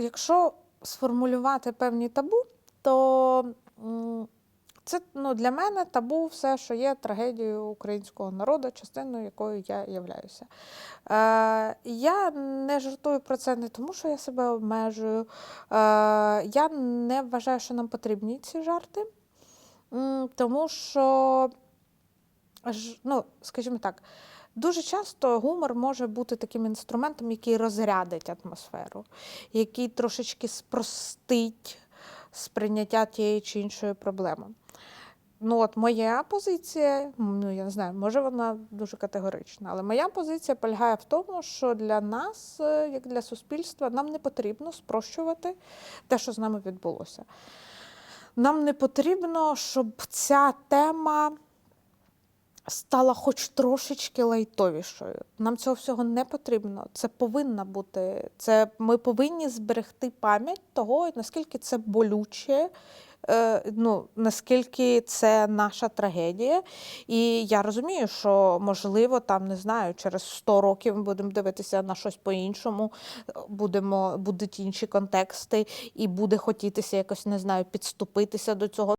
якщо сформулювати певні табу, то це ну, для мене табу все, що є трагедією українського народу, частиною якої я являюся. Е, я не жартую про це не тому, що я себе обмежую. Е, я не вважаю, що нам потрібні ці жарти, тому що, ну, скажімо так, Дуже часто гумор може бути таким інструментом, який розрядить атмосферу, який трошечки спростить сприйняття тієї чи іншої проблеми. Ну, от моя позиція, ну я не знаю, може вона дуже категорична, але моя позиція полягає в тому, що для нас, е, як для суспільства, нам не потрібно спрощувати те, що з нами відбулося. Нам не потрібно, щоб ця тема стала хоч трошечки лайтовішою. Нам цього всього не потрібно. Це повинна бути. Це ми повинні зберегти пам'ять того, наскільки це болюче. е, Ну, наскільки це наша трагедія, і я розумію, що можливо, там не знаю, через 100 років ми будемо дивитися на щось по-іншому, будемо будуть інші контексти, і буде хотітися якось не знаю, підступитися до цього.